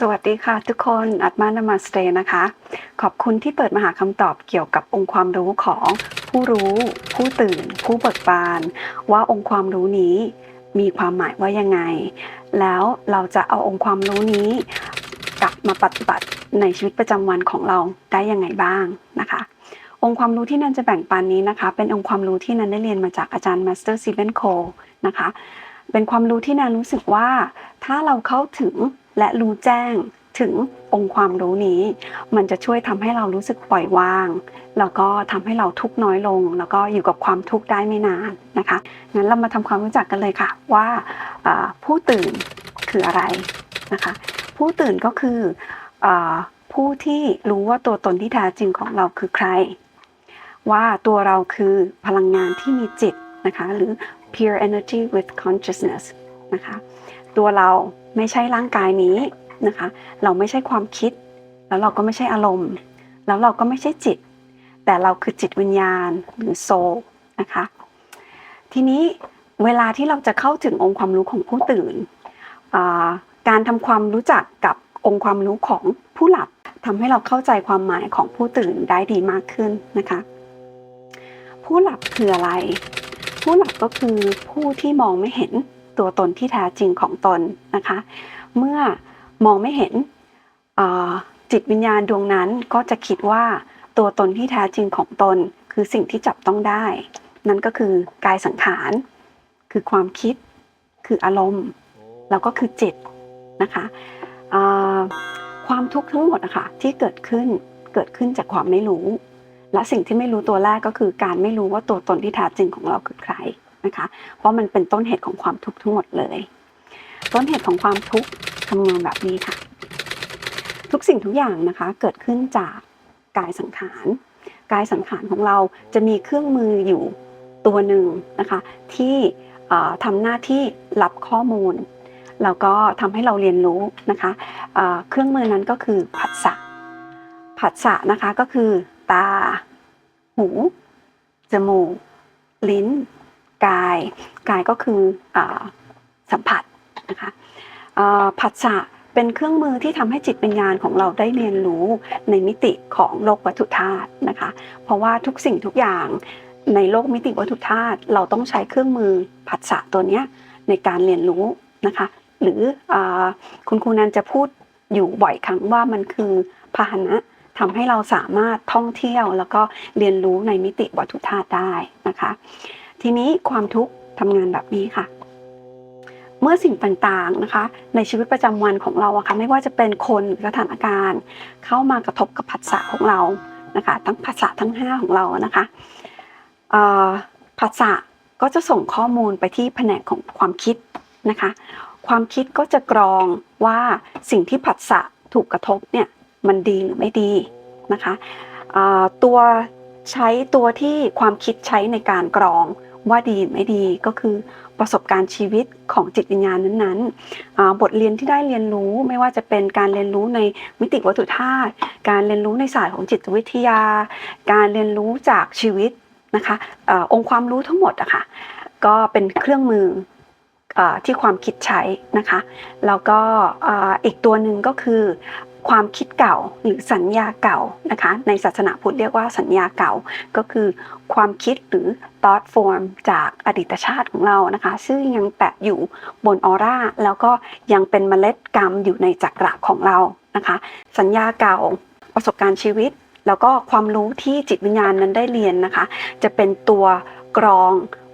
สวัสดีค่ะทุกคนอัตมานามาสเตนะคะ ขอบคุณที่เปิดมาหาคำตอบเกี่ยวกับองค์ความรู้ของผู้รู้ ผู้ตื่น ผู้เบิกบาน ว่าองค์ความรู้นี้มีความหมายว่ายังไง แล้วเราจะเอาองค์ความรู้นี้ กลับมาปฏิบัติในชีวิตประจำวันของเราได้ยังไงบ้างนะคะ องค์ความรู้ที่นันจะแบ่งปันนี้นะคะ เป็นองค์ความรู้ที่นันได้เรียนมาจากอาจารย์มาสเตอร์ซีเบนโคนะคะเป็นความรู้ที่นันรู้สึกว่าถ้าเราเข้าถึง และรู้แจ้งถึงองค์ความรู้นี้ มันจะช่วยทำให้เรารู้สึกปล่อยวาง แล้วก็ทำให้เราทุกน้อยลง แล้วก็อยู่กับความทุกข์ได้ไม่นานนะคะงั้นเรามาทำความรู้จักกันเลยค่ะ ว่าผู้ตื่นคืออะไรนะคะ ผู้ตื่นก็คืออผู้ที่รู้ว่าตัวตนที่แท้จริงของเราคือใคร ว่าตัวเราคือพลังงานที่มีจิตนะคะ หรือ pure energy with consciousness นะคะ ตัวเราไม่ใช่ร่างกายนี้นะคะ เราไม่ใช่ความคิด แล้วเราก็ไม่ใช่อารมณ์ แล้วเราก็ไม่ใช่จิต แต่เราคือจิตวิญญาณหรือโซลนะคะ ทีนี้เวลาที่เราจะเข้าถึงองค์ความรู้ของผู้ตื่น การทำความรู้จักกับองค์ความรู้ของผู้หลับทำให้เราเข้าใจความหมายของผู้ตื่นได้ดีมากขึ้นนะคะ ผู้หลับคืออะไร ผู้หลับก็คือผู้ที่มองไม่เห็น ตัวตนที่แท้จริงของตนนะคะ เมื่อมองไม่เห็นจิตวิญญาณดวงนั้นก็จะคิดว่าตัวตนที่แท้จริงของตน คือสิ่งที่จับต้องได้ นั่นก็คือกายสังขาร คือความคิด คืออารมณ์ แล้วก็คือจิตนะคะความทุกข์ทั้งหมดอะคะที่เกิดขึ้นเกิดขึ้นจากความไม่รู้ และสิ่งที่ไม่รู้ตัวแรกก็คือการไม่รู้ว่าตัวตนที่แท้จริงของเราคือใคร นะคะ เพราะมันเป็นต้นเหตุของความทุกข์ทั้งหมดเลย ต้นเหตุของความทุกข์ทำงานแบบนี้ค่ะ ทุกสิ่งทุกอย่างนะคะเกิดขึ้นจากกายสังขารกายสังขารของเราจะมีเครื่องมืออยู่ตัวหนึ่งนะคะที่ทำหน้าที่รับข้อมูลแล้วก็ทำให้เราเรียนรู้นะคะเครื่องมือนั้นก็คือผัสสะผัสสะนะคะก็คือตา หู จมูก ลิ้น กาย กายก็คืออสัมผัสนะคะผัสสะเป็นเครื่องมือที่ทำให้จิตวิญญาณของเราได้เรียนรู้ในมิติของโลกวัตถุธาตุนะคะ เพราะว่าทุกสิ่งทุกอย่างในโลกมิติวัตถุธาตุเราต้องใช้เครื่องมือผัสสะตัวเนี้ยในการเรียนรู้นะคะ หรืออคุณครูนันจะพูดอยู่บ่อยครั้งว่ามันคือพาหนะทำให้เราสามารถท่องเที่ยวแล้วก็เรียนรู้ในมิติวัตถุธาตุได้นะคะ ทีนี้ความทุกข์ทำงานแบบนี้ค่ะ เมื่อสิ่งต่างๆนะคะ ในชีวิตประจำวันของเราอะค่ะไม่ว่าจะเป็นคนหรือสถานการณ์ เข้ามากระทบกับผัสสะของเรานะคะทั้งผัสสะทั้ง 5 ของเรานะคะผัสสะก็จะส่งข้อมูลไปที่แผนกของความคิดนะคะ ความคิดก็จะกรองว่าสิ่งที่ผัสสะถูกกระทบเนี่ยมันดีหรือไม่ดีนะคะตัวใช้ตัวที่ความคิดใช้ในการกรอง ว่าดีไม่ดีก็คือประสบการณ์ชีวิตของจิตวิญญาณนั้นๆ บทเรียนที่ได้เรียนรู้ไม่ว่าจะเป็นการเรียนรู้ในมิติวัตถุธาตุ การเรียนรู้ในศาสตร์ของจิตวิทยา การเรียนรู้จากชีวิตนะคะออองค์ความรู้ทั้งหมดอะค่ะก็เป็นเครื่องมืออที่ความคิดใช้นะคะ แล้วก็ออีกตัวหนึ่งก็คือ ความคิดเก่าหรือสัญญาเก่านะคะ ในศาสนาพุทธเรียกว่าสัญญาเก่าก็คือความคิดหรือ thought form จากอดีตชาติของเรานะคะ ซึ่งยังแปะอยู่บนออร่า แล้วก็ยังเป็นเมล็ดกรรมอยู่ในจักระของเรานะคะ สัญญาเก่าประสบการณ์ชีวิต แล้วก็ความรู้ที่จิตวิญญาณนั้นได้เรียนนะคะ จะเป็นตัวกรอง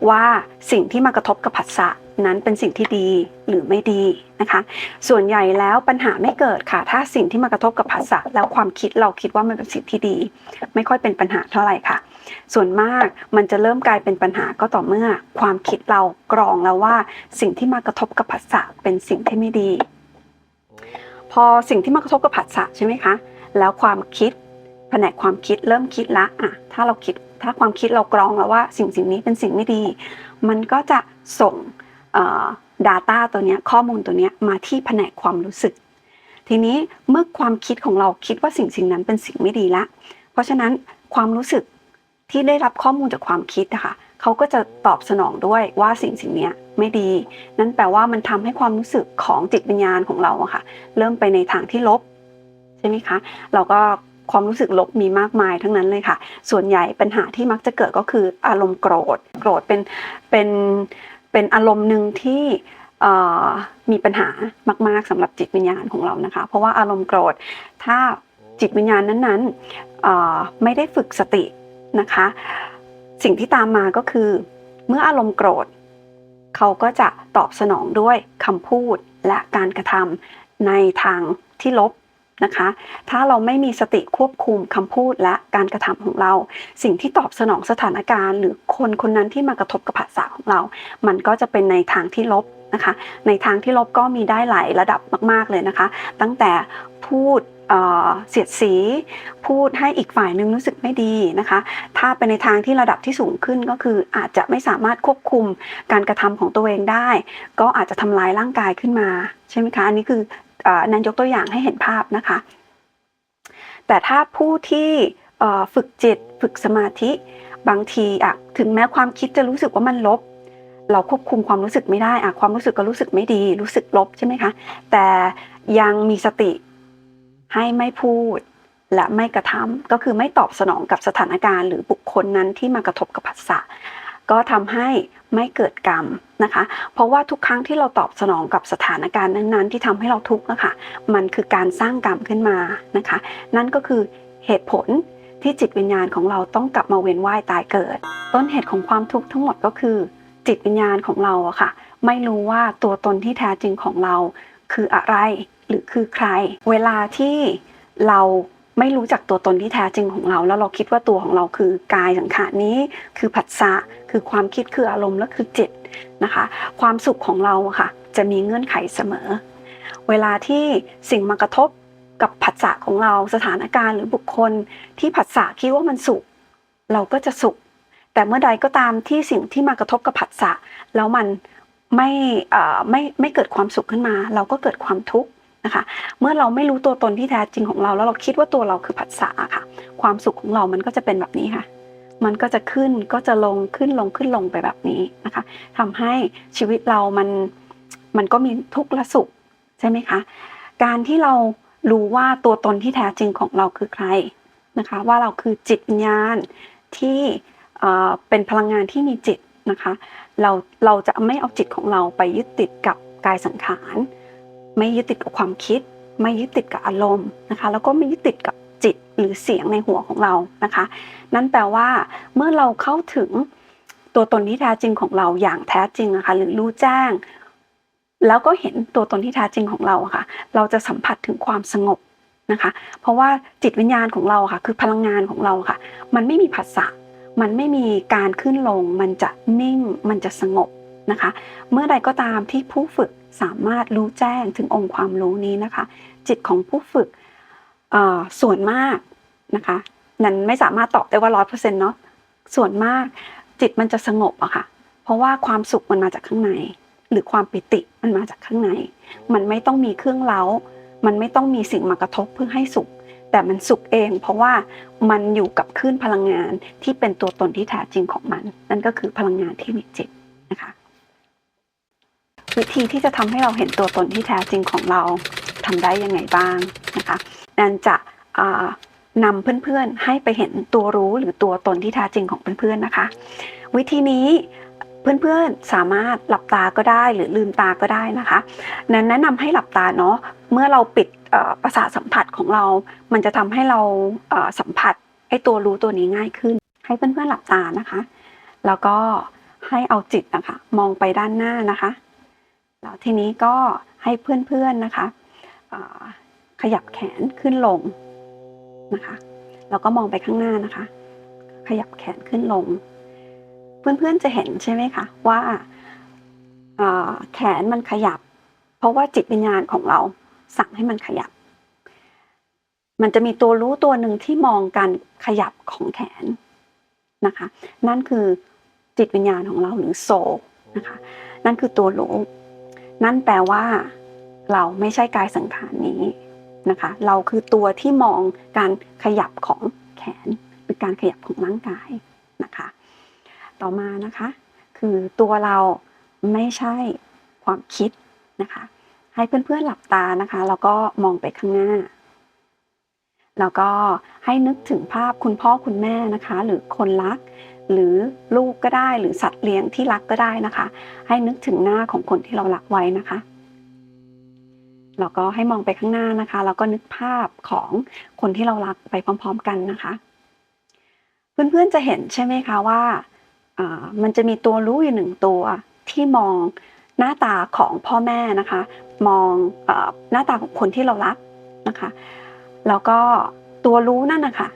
ว่าสิ่งที่มากระทบกับผัสสะนั้นเป็นสิ่งที่ดีหรือไม่ดีนะคะ ส่วนใหญ่แล้วปัญหาไม่เกิดค่ะ ถ้าสิ่งที่มากระทบกับภาษาแล้วความคิดเราคิดว่ามันเป็นสิ่งที่ดี ไม่ค่อยเป็นปัญหาเท่าไหร่ค่ะ ส่วนมากมันจะเริ่มกลายเป็นปัญหาก็ต่อเมื่อ ความคิดเรากรองแล้วว่า สิ่งที่มากระทบกับภาษาเป็นสิ่งที่ไม่ดี พอสิ่งที่มากระทบกับผัสสะใช่ไหมคะ แล้วความคิดแผนกความคิดเริ่มคิดละอะถ้าเราคิด ถ้าความคิดเรากรองแล้วว่าสิ่งสิ่งนี้เป็นสิ่งไม่ดี มันก็จะส่งเอ่อ Data ตัวนี้ข้อมูลตัวนี้มาที่แผนกความรู้สึก ทีนี้เมื่อความคิดของเราคิดว่าสิ่งสิ่งนั้นเป็นสิ่งไม่ดีละ เพราะฉะนั้นความรู้สึกที่ได้รับข้อมูลจากความคิดนะคะเขาก็จะตอบสนองด้วยว่าสิ่งสิ่งนี้ไม่ดี นั่นแปลว่ามันทำให้ความรู้สึกของจิตวิญญาณของเราอะค่ะ เริ่มไปในทางที่ลบใช่ไหมคะ เราก็ ความรู้สึกลบมีมากมายทั้งนั้นเลยค่ะ ส่วนใหญ่ปัญหาที่มักจะเกิดก็คืออารมณ์โกรธ โกรธเป็นเป็นเป็นอารมณ์หนึ่งที่มีปัญหามาก ๆสำหรับจิตวิญญาณของเรานะคะ เพราะว่าอารมณ์โกรธ ถ้าจิตวิญญาณนั้นๆไม่ได้ฝึกสตินะคะ สิ่งที่ตามมาก็คือ เมื่ออารมณ์โกรธ เขาก็จะตอบสนองด้วยคำพูดและการกระทำในทางที่ลบ นะคะ ถ้าเราไม่มีสติควบคุมคำพูดและการกระทำของเรา สิ่งที่ตอบสนองสถานการณ์ หรือคนคนนั้นที่มากระทบกับภาษาของเรา มันก็จะเป็นในทางที่ลบนะคะ ในทางที่ลบก็มีได้หลายระดับมาก ๆเลยนะคะ ตั้งแต่พูดเสียดสีพูดให้อีกฝ่ายหนึงรู้สึกไม่ดีนะคะ ถ้าเป็นในทางที่ระดับที่สูงขึ้นก็คืออาจจะไม่สามารถควบคุมการกระทำของตัวเองได้ ก็อาจจะทำลายร่างกายขึ้นมาใช่ไหมคะอันนี้คือ นันยกตัวอย่างให้เห็นภาพนะคะ แต่ถ้าผู้ที่ฝึกจิตฝึกสมาธิบางทีอะถึงแม้ความคิดจะรู้สึกว่ามันลบ เราควบคุมความรู้สึกไม่ได้อะความรู้สึกก็รู้สึกไม่ดี รู้สึกลบใช่ไหมคะ แต่ยังมีสติให้ไม่พูดและไม่กระทำก็คือไม่ตอบสนองกับสถานการณ์ หรือบุคคลนั้นที่มากระทบกับผัสสะ ก็ทำให้ไม่เกิดกรรมนะคะ เพราะว่าทุกครั้งที่เราตอบสนองกับสถานการณ์นั้นๆ ที่ทำให้เราทุกข์นะคะมันคือการสร้างกรรมขึ้นมานะคะ นั่นก็คือเหตุผลที่จิตวิญญาณของเราต้องกลับมาเวียนว่ายตายเกิด ต้นเหตุของความทุกข์ทั้งหมดก็คือ จิตวิญญาณของเราอะค่ะ ไม่รู้ว่าตัวตนที่แท้จริงของเราคืออะไรหรือคือใคร เวลาที่เรา ไม่รู้จักตัวตนที่แท้จริงของเรา แล้วเราคิดว่าตัวของเราคือกายสังขารนี้ คือผัสสะคือความคิดคืออารมณ์และคือจิตนะคะ ความสุขของเราค่ะ จะมีเงื่อนไขเสมอ เวลาที่สิ่งมากระทบกับผัสสะของเราสถานการณ์หรือบุคคล ที่ผัสสะคิดว่ามันสุข เราก็จะสุข แต่เมื่อใดก็ตามที่สิ่งที่มากระทบกับผัสสะแล้วมันไม่ไม่ไม่เกิดความสุขขึ้นมา เราก็เกิดความทุกข์ นะคะ เมื่อเราไม่รู้ตัวตนที่แท้จริงของเราแล้วเราคิดว่าตัวเราคือผัสสะค่ะ ความสุขของเรามันก็จะเป็นแบบนี้ค่ะ มันก็จะขึ้นก็จะลงขึ้นลงขึ้นลงไปแบบนี้นะคะทำให้ชีวิตเรามันมันก็มีทุกข์และสุขใช่ไหมคะ การที่เรารู้ว่าตัวตนที่แท้จริงของเราคือใครนะคะ ว่าเราคือจิตวิญญาณที่เอ่อเป็นพลังงานที่มีจิตนะคะ เราเราจะไม่เอาจิตของเราไปยึดติดกับกายสังขาร ไม่ยึดติดกับความคิด ไม่ยึดติดกับอารมณ์นะคะ แล้วก็ไม่ยึดติดกับจิตหรือเสียงในหัวของเรานะคะ นั่นแปลว่า เมื่อเราเข้าถึงตัวตนที่แท้จริงของเราอย่างแท้จริงนะคะหรือรู้แจ้ง แล้วก็เห็นตัวตนที่แท้จริงของเราค่ะ เราจะสัมผัสถึงความสงบนะคะ เพราะว่าจิตวิญญาณของเราค่ะ คือพลังงานของเราค่ะ มันไม่มีผัสสะมันไม่มีการขึ้นลง มันจะนิ่ง มันจะสงบนะคะ เมื่อใดก็ตามที่ผู้ฝึก สามารถรู้แจ้งถึงองค์ความรู้นี้นะคะ จิตของผู้ฝึกส่วนมากนะคะนั้นไม่สามารถตอบได้ว่าร้อยเปอร์เซ็นต์เนาะส่วนมากจิตมันจะสงบอะค่ะ เพราะว่าความสุขมันมาจากข้างใน หรือความปิติมันมาจากข้างใน มันไม่ต้องมีเครื่องเล้า มันไม่ต้องมีสิ่งมากระทบเพื่อให้สุข แต่มันสุขเอง เพราะว่ามันอยู่กับคลื่นพลังงานที่เป็นตัวตนที่แท้จริงของมัน นั่นก็คือพลังงานที่มีจิตนะคะ วิธีที่จะทำให้เราเห็นตัวตนที่แท้จริงของเราทำได้ยังไงบ้างนะคะนันจะอ่านำเพื่อนๆให้ไปเห็นตัวรู้หรือตัวตนที่แท้จริงของเพื่อนๆนะคะ วิธีนี้เพื่อนๆสามารถหลับตาก็ได้หรือลืมตาก็ได้นะคะ นั้นแนะนำให้หลับตาเนาะเมื่อเราปิดประสาทสัมผัสของเรา มันจะทำให้เราสัมผัสไอ้ตัวรู้ตัวนี้ง่ายขึ้น ให้เพื่อนๆหลับตานะคะ แล้วก็ให้เอาจิตนะคะ มองไปด้านหน้านะคะ แล้วทีนี้ก็ให้เพื่อนๆนะคะขยับแขนขึ้นลงนะคะแล้วก็มองไปข้างหน้านะคะ ขยับแขนขึ้นลง เพื่อนๆจะเห็นใช่ไหมคะว่าแขนมันขยับ เพราะว่าจิตวิญญาณของเราสั่งให้มันขยับ มันจะมีตัวรู้ตัวหนึ่งที่มองการขยับของแขนนะคะ นั่นคือจิตวิญญาณของเราหรือโซนะคะ นั่นคือตัวรู้ นั่นแปลว่า เราไม่ใช่กายสังขารนี้นะคะ เราคือตัวที่มองการขยับของแขนหรือการขยับของร่างกายนะคะ ต่อมานะคะ คือตัวเราไม่ใช่ความคิดนะคะ ให้เพื่อนๆหลับตานะคะแล้วก็มองไปข้างหน้า แล้วก็ให้นึกถึงภาพคุณพ่อคุณแม่นะคะ หรือคนรัก หรือลูกก็ได้หรือสัตว์เลี้ยงที่รักก็ได้นะคะ ให้นึกถึงหน้าของคนที่เรารักไว้นะคะแล้วก็ให้มองไปข้างหน้านะคะแล้วก็นึกภาพของคนที่เรารักไปพร้อม ๆ กันนะคะ เพื่อนๆจะเห็นใช่ไหมคะว่ามันจะมีตัวรู้อยู่หนึ่งตัวที่มองหน้าตาของพ่อแม่นะคะ มองอหน้าตาของคนที่เรารักนะคะ แล้วก็ตัวรู้นั่นนะคะ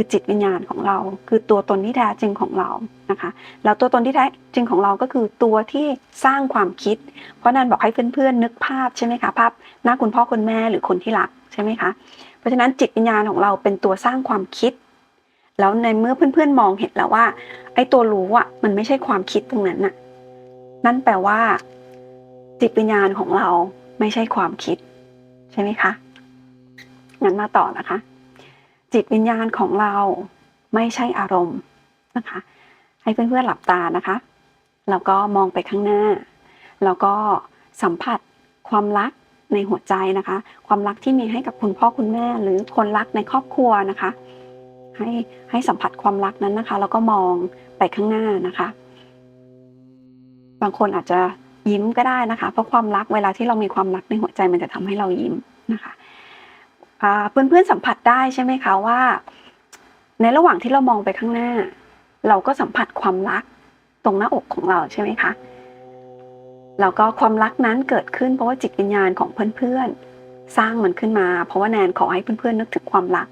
คือจิตวิญญาณของเรา คือตัวตนที่แท้จริงของเรานะคะแล้วตัวตนที่แท้จริงของเราก็คือตัวที่สร้างความคิด เพราะนันบอกให้เพื่อนๆนึกภาพใช่ไหมคะภาพหน้าคุณพ่อคุณแม่หรือคนที่รักใช่ไหมคะเพราะฉะนั้นจิตวิญญาณของเราเป็นตัวสร้างความคิด แล้วในเมื่อเพื่อนๆมองเห็นแล้วว่าไอ้ตัวรู้อะมันไม่ใช่ความคิดตรงนั้นน่ะนั่นแปลว่า จิตวิญญาณของเราไม่ใช่ความคิด ใช่ไหมคะงั้นมาต่อนะคะ จิตวิญญาณของเราไม่ใช่อารมณ์นะคะ ให้เพื่อนๆหลับตานะคะ แล้วก็มองไปข้างหน้า แล้วก็สัมผัสความรักในหัวใจนะคะ ความรักที่มีให้กับคุณพ่อคุณแม่ หรือคนรักในครอบครัวนะคะ ให้ให้สัมผัสความรักนั้นนะคะ แล้วก็มองไปข้างหน้านะคะ บางคนอาจจะยิ้มก็ได้นะคะ เพราะความรักเวลาที่เรามีความรักในหัวใจมันจะทำให้เรายิ้มนะคะ เพื่อนๆสัมผัสได้ใช่ไหมคะว่า ในระหว่างที่เรามองไปข้างหน้า เราก็สัมผัสความรักตรงหน้าอกของเราใช่ไหมคะแล้วก็ความรักนั้นเกิดขึ้นเพราะว่าจิตวิญญาณของเพื่อนๆสร้างมันขึ้นมา เพราะว่าแนนขอให้เพื่อนๆนึกถึงความรัก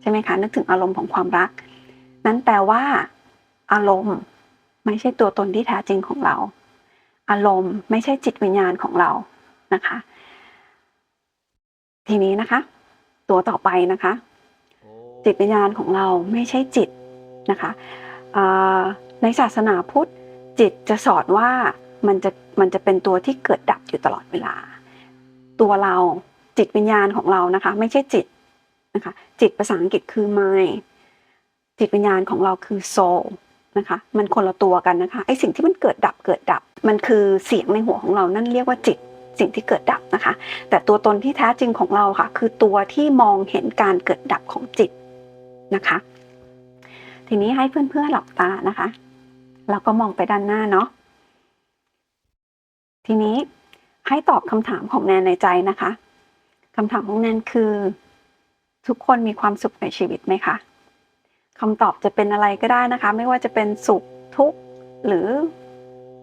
ใช่ไหมคะนึกถึงอารมณ์ของความรัก นั้นแปลว่าอารมณ์ไม่ใช่ตัวตนที่แท้จริงของเรา อารมณ์ไม่ใช่จิตวิญญาณของเรานะคะ ทีนี้นะคะ ตัวต่อไปนะคะ จิตวิญญาณของเราไม่ใช่จิตนะคะอ่าในศาสนาพุทธจิตจะสอนว่ามันจะมันจะเป็นตัวที่เกิดดับอยู่ตลอดเวลา ตัวเราจิตวิญญาณของเรานะคะ ไม่ใช่จิตนะคะจิตภาษาอังกฤษคือ mind จิตวิญญาณของเราคือ soul นะคะมันคนละตัวกันนะคะไอสิ่งที่มันเกิดดับเกิดดับ มันคือเสียงในหัวของเรานั่นเรียกว่าจิต สิ่งที่เกิดดับนะคะ แต่ตัวตนที่แท้จริงของเราค่ะ คือตัวที่มองเห็นการเกิดดับของจิตนะคะ ทีนี้ให้เพื่อนๆหลับตานะคะ แล้วก็มองไปด้านหน้าเนาะทีนี้ให้ตอบคำถามของแนนในใจนะคะคำถามของแนนคือ ทุกคนมีความสุขในชีวิตไหมคะคำตอบจะเป็นอะไรก็ได้นะคะ ไม่ว่าจะเป็นสุขทุกข์หรือ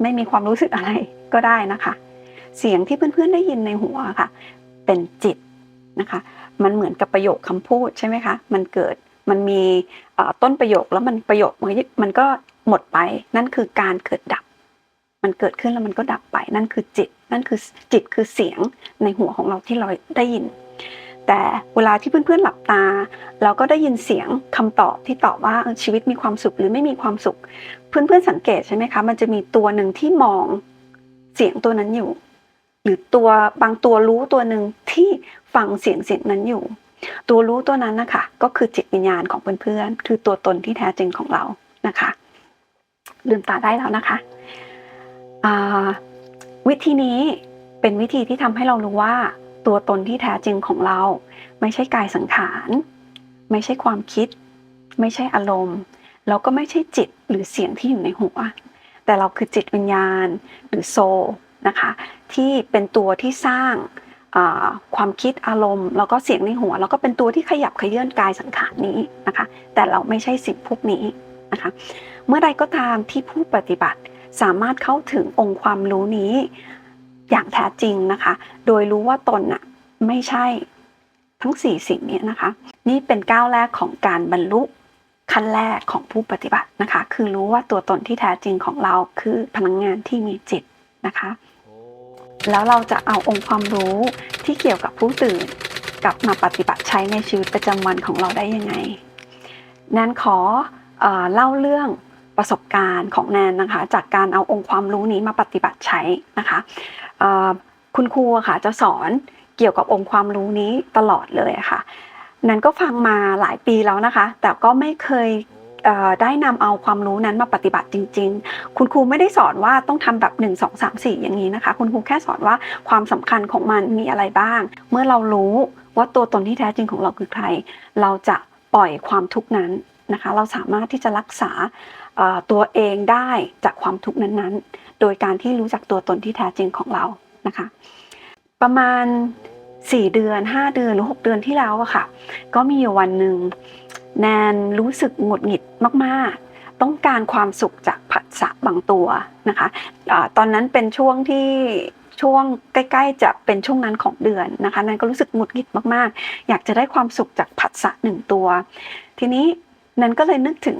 ไม่มีความรู้สึกอะไรก็ได้นะคะ เสียงที่เพื่อนๆได้ยินในหัวค่ะ เป็นจิตนะคะ มันเหมือนกับประโยคคำพูดใช่ไหมคะ มันเกิดมันมีต้นประโยคแล้วมันประโยคมันก็หมดไป นั่นคือการเกิดดับ มันเกิดขึ้นแล้วมันก็ดับไป นั่นคือจิต นั่นคือจิตคือเสียงในหัวของเราที่เราได้ยิน แต่เวลาที่เพื่อนๆหลับตา เราก็ได้ยินเสียงคำตอบที่ตอบว่าชีวิตมีความสุขหรือไม่มีความสุข เพื่อนๆสังเกตใช่ไหมคะ มันจะมีตัวหนึ่งที่มองเสียงตัวนั้นอยู่ รือตัวบางตัวรู้ตัวหนึ่งที่ฟังเสียงเสียงนั้นอยู่ ตัวรู้ตัวนั้นนะคะก็คือจิตวิญญาณของเพื่อนๆคือตัวตนที่แท้จริงของเรานะคะลืมตาได้แล้วนะคะวิธีนี้เป็นวิธีที่ทำให้เรารู้ว่า ตัวตนที่แท้จริงของเรา ไม่ใช่กายสังขาร ไม่ใช่ความคิด ไม่ใช่อารมณ์แล้วก็ไม่ใช่จิตหรือเสียงที่อยู่ในหัว แต่เราคือจิตวิญญาณหรือโซ นะคะที่เป็นตัวที่สร้างความคิดอารมณ์ แล้วก็เสียงในหัว แล้วก็เป็นตัวที่ขยับขยื่นกายสังขารนี้นะคะ แต่เราไม่ใช่สิ่งพวกนี้นะคะเมื่อใดก็ตามที่ผู้ปฏิบัติสามารถเข้าถึงองค์ความรู้นี้อย่างแท้จริงนะคะ โดยรู้ว่าตนน่ะไม่ใช่ทั้งสี่สิ่งนี้นะคะ นี่เป็นก้าวแรกของการบรรลุขั้นแรกของผู้ปฏิบัตินะคะ คือรู้ว่าตัวตนที่แท้จริงของเราคือพลังงานที่มีจิตนะคะ แล้วเราจะเอาองค์ความรู้ที่เกี่ยวกับผู้ตื่นกลับมาปฏิบัติใช้ในชีวิตประจำวันของเราได้ยังไง แนนขอเอเล่าเรื่องประสบการณ์ของแนนนะคะ จากการเอาองค์ความรู้นี้มาปฏิบัติใช้นะคะคุณครูค่ะจะสอนเกี่ยวกับองค์ความรู้นี้ตลอดเลยค่ะแนนก็ฟังมาหลายปีแล้วนะคะ แต่ก็ไม่เคย ได้นำเอาความรู้นั้นมาปฏิบัติจริง ๆ คุณครูไม่ได้สอนว่าต้องทำแบบ 1 2 3 4 อย่างนี้นะคะ คุณครูแค่สอนว่าความสำคัญของมันมีอะไรบ้าง เมื่อเรารู้ว่าตัวตนที่แท้จริงของเราคือใคร เราจะปล่อยความทุกข์นั้นนะคะ เราสามารถที่จะรักษาตัวเองได้จากความทุกข์นั้นๆ โดยการที่รู้จักตัวตนที่แท้จริงของเรานะคะ ประมาณ 4 เดือน 5 เดือนหรือ 6 เดือนที่แล้วอะค่ะ ก็มีอยู่วันหนึ่ง แนนรู้สึกหงุดหงิดมากๆ ต้องการความสุขจากผัสสะบางตัวนะคะอาตอนนั้นเป็นช่วงที่ช่วงใกล้ๆ จะเป็นช่วงนั้นของเดือนนะคะแนนก็รู้สึกหงุดหงิดมากๆ อยากจะได้ความสุขจากผัสสะหนึ่งตัว ทีนี้แนนก็เลยนึกถึง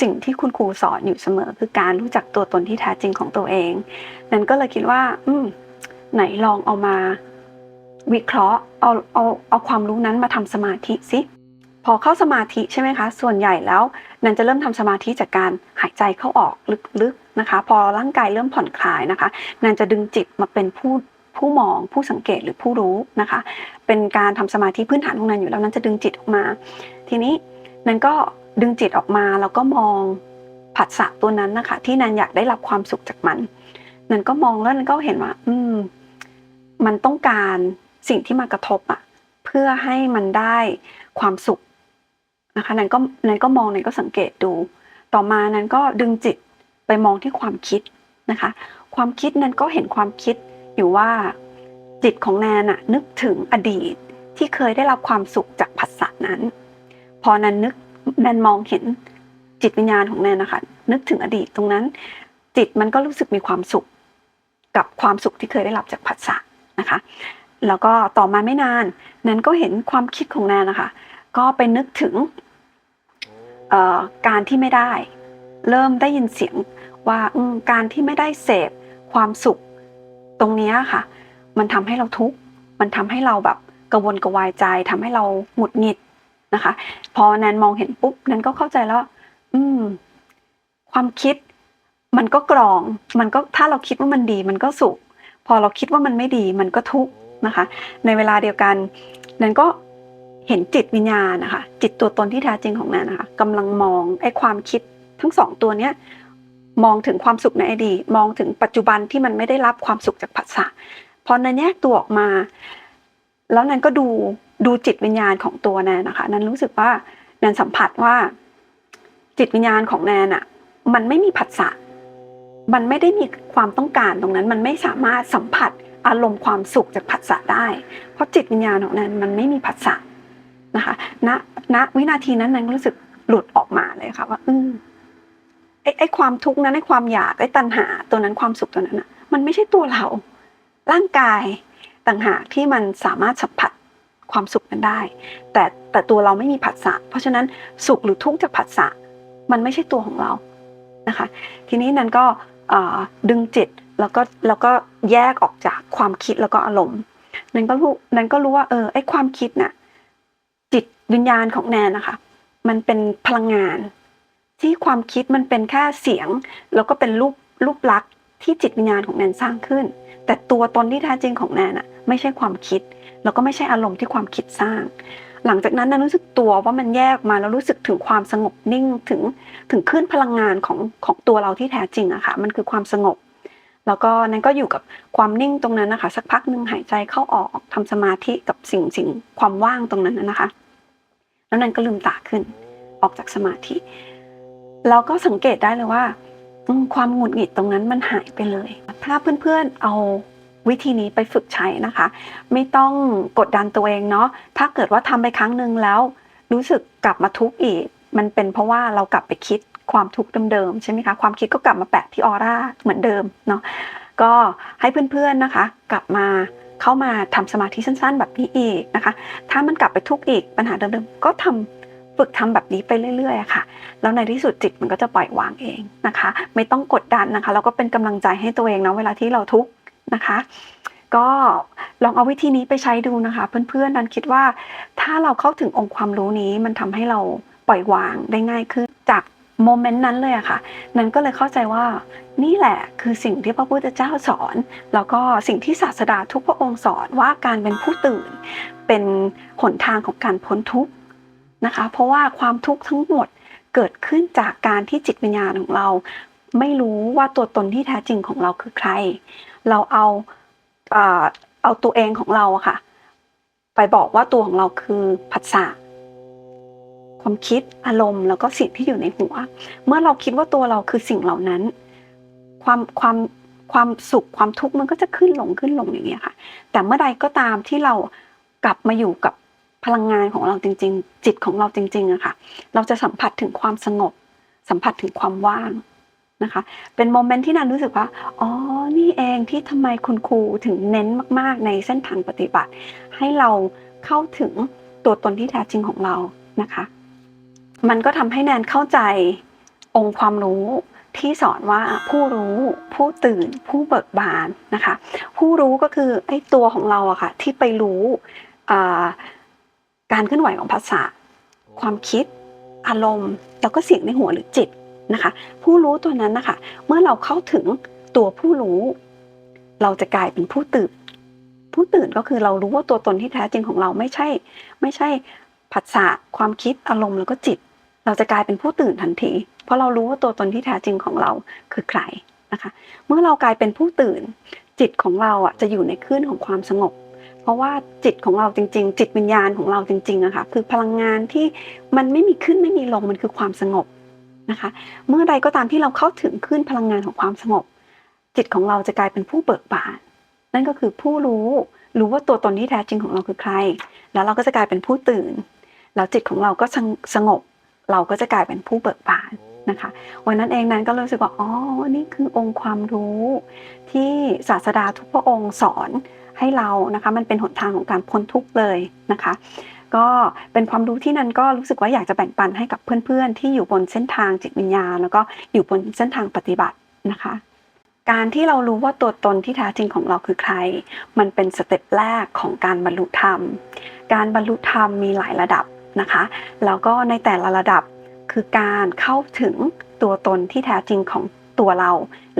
สิ่งที่คุณครูสอนอยู่เสมอ คือการรู้จักตัวตนที่แท้จริงของตัวเองแนนก็เลยคิดว่า อืมไหนลองเอามาวิเคราะห์เอาเอาเอาความรู้นั้นมาทำสมาธิสิ พอเข้าสมาธิใช่ไหมคะ ส่วนใหญ่แล้วนันจะเริ่มทำสมาธิจากการหายใจเข้าออกลึกๆนะคะ พอร่างกายเริ่มผ่อนคลายนะคะ นันจะดึงจิตมาเป็นผู้ผู้มองผู้สังเกตหรือผู้รู้นะคะ เป็นการทำสมาธิพื้นฐานของนันอยู่แล้วนันจะดึงจิตออกมา ทีนี้นันก็ดึงจิตออกมาแล้วก็มองผัสสะตัวนั้นนะคะ ที่นันอยากได้รับความสุขจากมันนันก็มองแล้วนันก็เห็นว่า อืม มันต้องการสิ่งที่มากระทบอะเพื่อให้มันได้ความสุข นะคะนั้นก็นั้นก็มองนั้นก็สังเกตดู ต่อมานั้นก็ดึงจิตไปมองที่ความคิดนะคะ ความคิดนั้นก็เห็นความคิดอยู่ว่าจิตของแนนอะนึกถึงอดีตที่เคยได้รับความสุขจากผัสสะนั้น พอนันนึกแนนมองเห็นจิตวิญญาณของแนนนะคะ นึกถึงอดีตตรงนั้น จิตมันก็รู้สึกมีความสุข กับความสุขที่เคยได้รับจากผัสสะนะคะ แล้วก็ต่อมาไม่นานแนนก็เห็นความคิดของแนนนะคะ ก็ไปนึกถึง การที่ไม่ได้ เริ่มได้ยินเสียงว่าการที่ไม่ได้เสพความสุข ตรงนี้ค่ะ มันทำให้เราทุกข์มันทำให้เราแบบกระวนกระวายใจทำให้เราหงุดหงิดนะคะ พอแนนมองเห็นปุ๊บแนนก็เข้าใจแล้ว อืม ความคิด มันก็กรอง มันก็ถ้าเราคิดว่ามันดี มันก็สุข พอเราคิดว่ามันไม่ดี มันก็ทุกข์นะคะ ในเวลาเดียวกันนันก็ เห็นจิตวิญญาณนะคะ จิตตัวตนที่แท้จริงของแนนนะคะกำลังมองไอ้ความคิดทั้งสองตัวเนี้ยมองถึงความสุขในอดีตมองถึงปัจจุบันที่มันไม่ได้รับความสุขจากผัสสะพอนันแยกตัวออกมา แล้วนันก็ดูดูจิตวิญญาณของตัวแนนนะคะนันรู้สึกว่าแนนสัมผัสว่า จิตวิญญาณของแนนอะมันไม่มีผัสสะมันไม่ได้มีความต้องการตรงนั้น มันไม่สามารถสัมผัสอารมณ์ความสุขจากผัสสะได้ เพราะจิตวิญญาณของแนนมันไม่มีผัสสะ นะคะณณวินาทีนั้นนั้นรู้สึกหลุดออกมาเลยค่ะ ว่า อืมไอ้ไอ้ความทุกข์นั้นไอ้ความอยากไอ้ตัณหา ตัวนั้นความสุขตัวนั้นอะ มันไม่ใช่ตัวเรา ร่างกายต่างหากที่มันสามารถสัมผัสความสุขนั้นได้ แต่แต่ตัวเราไม่มีผัสสะเพราะฉะนั้นสุขหรือทุกข์จากผัสสะมันไม่ใช่ตัวของเรานะคะ ทีนี้นั้นก็ดึงจิตแล้วก็แล้วก็แยกออกจากความคิดแล้วก็อารมณ์นันก็รู้นันก็รู้ว่าเออไอความคิดน่ะ วิญญาณของแนนนะคะ มันเป็นพลังงาน ที่ความคิดมันเป็นแค่เสียง แล้วก็เป็นรูปรูปลักษณ์ที่จิตวิญญาณของแนนสร้างขึ้น แต่ตัวตนที่แท้จริงของแนนอะไม่ใช่ความคิด แล้วก็ไม่ใช่อารมณ์ที่ความคิดสร้าง หลังจากนั้นแนนรู้สึกตัวว่ามันแยกมาแล้วรู้สึกถึงความสงบนิ่งถึงถึงขึ้นพลังงานของของตัวเราที่แท้จริงอะค่ะมันคือความสงบ แล้วก็นั้นก็อยู่กับความนิ่งตรงนั้นนะคะ สักพักหนึ่งหายใจเข้าออกทำสมาธิกับสิ่งสิ่งความว่างตรงนั้นนะคะ แล้วนันก็ลืมตาขึ้น ออกจากสมาธิเราก็สังเกตได้เลยว่า ความหงุดหงิดตรงนั้นมันหายไปเลย ถ้าเพื่อนๆเอาวิธีนี้ไปฝึกใช้นะคะ ไม่ต้องกดดันตัวเองเนาะถ้าเกิดว่าทำไปครั้งหนึ่งแล้ว รู้สึกกลับมาทุกข์อีก มันเป็นเพราะว่าเรากลับไปคิดความทุกข์เดิมๆใช่ไหมคะความคิดก็กลับมาแปะที่ออร่าเหมือนเดิมเนาะก็ให้เพื่อนๆนะคะ กลับมา เข้ามาทำสมาธิสั้น ๆ แบบนี้อีกนะคะ ถ้ามันกลับไปทุกข์อีกปัญหาเดิมๆก็ทำฝึกทำแบบนี้ไปเรื่อยๆค่ะ แล้วในที่สุดจิตมันก็จะปล่อยวางเองนะคะ ไม่ต้องกดดันนะคะ แล้วก็เป็นกำลังใจให้ตัวเองนะเวลาที่เราทุกข์นะคะ ก็ลองเอาวิธีนี้ไปใช้ดูนะคะ เพื่อนๆนั้นคิดว่าถ้าเราเข้าถึงองค์ความรู้นี้มันทำให้เราปล่อยวางได้ง่ายขึ้นจาก โมเมนต์นั้นเลยอะค่ะ นั้นก็เลยเข้าใจว่านี่แหละคือสิ่งที่พระพุทธเจ้าสอน แล้วก็สิ่งที่ศาสดาทุกพระองค์สอนว่าการเป็นผู้ตื่น เป็นหนทางของการพ้นทุกข์นะคะ เพราะว่าความทุกข์ทั้งหมดเกิดขึ้นจากการที่จิตวิญญาณของเรา ไม่รู้ว่าตัวตนที่แท้จริงของเราคือใคร เราเอาเอ่อเอาตัวเองของเราอะค่ะ ไปบอกว่าตัวของเราคือผัสสะ ความคิดอารมณ์ แล้วก็สิ่งที่อยู่ในหัว เมื่อเราคิดว่าตัวเราคือสิ่งเหล่านั้น ความความความสุขความทุกข์มันก็จะขึ้นลงขึ้นลงอย่างเงี้ยค่ะ แต่เมื่อใดก็ตามที่เรากลับมาอยู่กับพลังงานของเราจริง ๆ จิตของเราจริงๆอะค่ะ เราจะสัมผัสถึงความสงบ สัมผัสถึงความว่างนะคะ เป็นโมเมนต์ที่นันรู้สึกว่า อ๋อ นี่เองที่ทำไมคุณครูถึงเน้นมากๆ ในเส้นทางปฏิบัติ ให้เราเข้าถึงตัวตนที่แท้จริงของเรานะคะ มันก็ทำให้แนนเข้าใจองค์ความรู้ที่สอนว่าผู้รู้ผู้ตื่นผู้เบิกบานนะคะ ผู้รู้ก็คือไอ้ตัวของเราอะค่ะที่ไปรู้การเคลื่อนไหวของภาษา ความคิดอารมณ์ แล้วก็เสียงในหัวหรือจิตนะคะ ผู้รู้ตัวนั้นนะคะ เมื่อเราเข้าถึงตัวผู้รู้ เราจะกลายเป็นผู้ตื่น ผู้ตื่นก็คือเรารู้ว่าตัวตนที่แท้จริงของเราไม่ใช่ ไม่ใช่ผัสสะความคิดอารมณ์แล้วก็จิต เราจะกลายเป็นผู้ตื่นทันที เพราะเรารู้ว่าตัวตนที่แท้จริงของเราคือใครนะคะ เมื่อเรากลายเป็นผู้ตื่น จิตของเราอะจะอยู่ในคลื่นของความสงบ เพราะว่าจิตของเราจริง ๆ จิตวิญญาณของเราจริงๆอะค่ะคือพลังงานที่มันไม่มีขึ้นไม่มีลงมันคือความสงบนะคะ เมื่อใดก็ตามที่เราเข้าถึงคลื่นพลังงานของความสงบ จิตของเราจะกลายเป็นผู้เบิกบาน นั่นก็คือผู้รู้รู้ว่าตัวตนที่แท้จริงของเราคือใคร แล้วเราก็จะกลายเป็นผู้ตื่น แล้วจิตของเราก็สงสงบ เราก็จะกลายเป็นผู้เบิกบานนะคะวันนั้นเองนั้นก็รู้สึกว่าอ๋อนี่คือองค์ความรู้ที่ศาสดาทุกพระองค์สอนให้เรานะคะมันเป็นหนทางของการพ้นทุกข์เลยนะคะ ก็เป็นความรู้ที่นันก็รู้สึกว่าอยากจะแบ่งปันให้กับเพื่อนๆ ที่อยู่บนเส้นทางจิตวิญญาณ แล้วก็อยู่บนเส้นทางปฏิบัตินะคะ การที่เรารู้ว่าตัวตนที่แท้จริงของเราคือใคร มันเป็นสเต็ปแรกของการบรรลุธรรม การบรรลุธรรมมีหลายระดับ นะคะ แล้วก็ในแต่ละระดับคือการเข้าถึงตัวตนที่แท้จริงของตัวเรา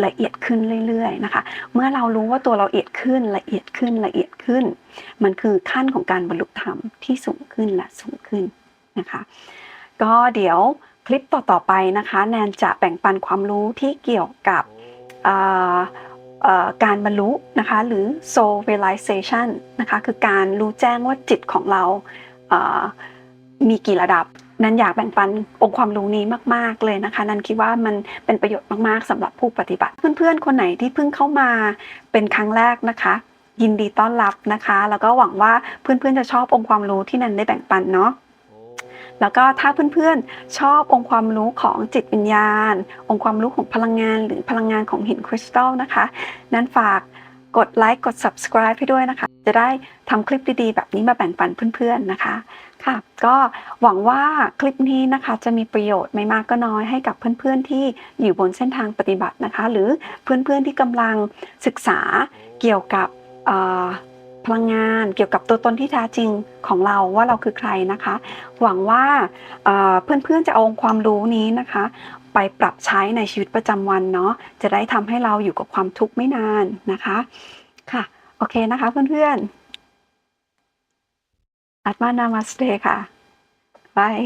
ละเอียดขึ้นเรื่อยๆนะคะ เมื่อเรารู้ว่าตัวเราละเอียดขึ้นละเอียดขึ้นละเอียดขึ้น มันคือขั้นของการบรรลุธรรมที่สูงขึ้นและสูงขึ้นนะคะ ก็เดี๋ยวคลิปต่อๆไปนะคะ แนนจะแบ่งปันความรู้ที่เกี่ยวกับการบรรลุนะคะหรือ soul realization นะคะคือการรู้แจ้งว่าจิตของเราเอ่อ มีกี่ระดับ นันอยากแบ่งปันองค์ความรู้นี้มาก ๆเลยนะคะ นันคิดว่ามันเป็นประโยชน์มากๆสำหรับผู้ปฏิบัติ เพื่อนๆ คนไหนที่เพิ่งเข้ามาเป็นครั้งแรกนะคะ ยินดีต้อนรับนะคะ แล้วก็หวังว่าเพื่อนๆจะชอบองค์ความรู้ที่นันได้แบ่งปันเนาะแล้วก็ถ้าเพื่อนๆชอบองค์ความรู้ของจิตวิญญาณ องค์ความรู้ของพลังงาน หรือพลังงานของหินคริสตัลนะคะ นั้นฝาก กดไลค์กด subscribe ให้ด้วยนะคะ จะได้ทำคลิปดีๆ แบบนี้มาแบ่งปันเพื่อนๆนะคะค่ะก็หวังว่าคลิปนี้นะคะจะมีประโยชน์ไม่มากก็น้อยให้กับเพื่อนๆที่อยู่บนเส้นทางปฏิบัตินะคะ หรือเพื่อนๆที่กำลังศึกษาเกี่ยวกับพลังงานเกี่ยวกับตัวตนที่แท้จริงของเราว่าเราคือใครนะคะ หวังว่าเพื่อนๆจะเอาองความรู้นี้นะคะ ไปปรับใช้ในชีวิตประจำวันเนาะจะได้ทำให้เราอยู่กับความทุกข์ไม่นานนะคะค่ะโอเคนะคะเพื่อนๆอัตมานามาสเตค่ะบาย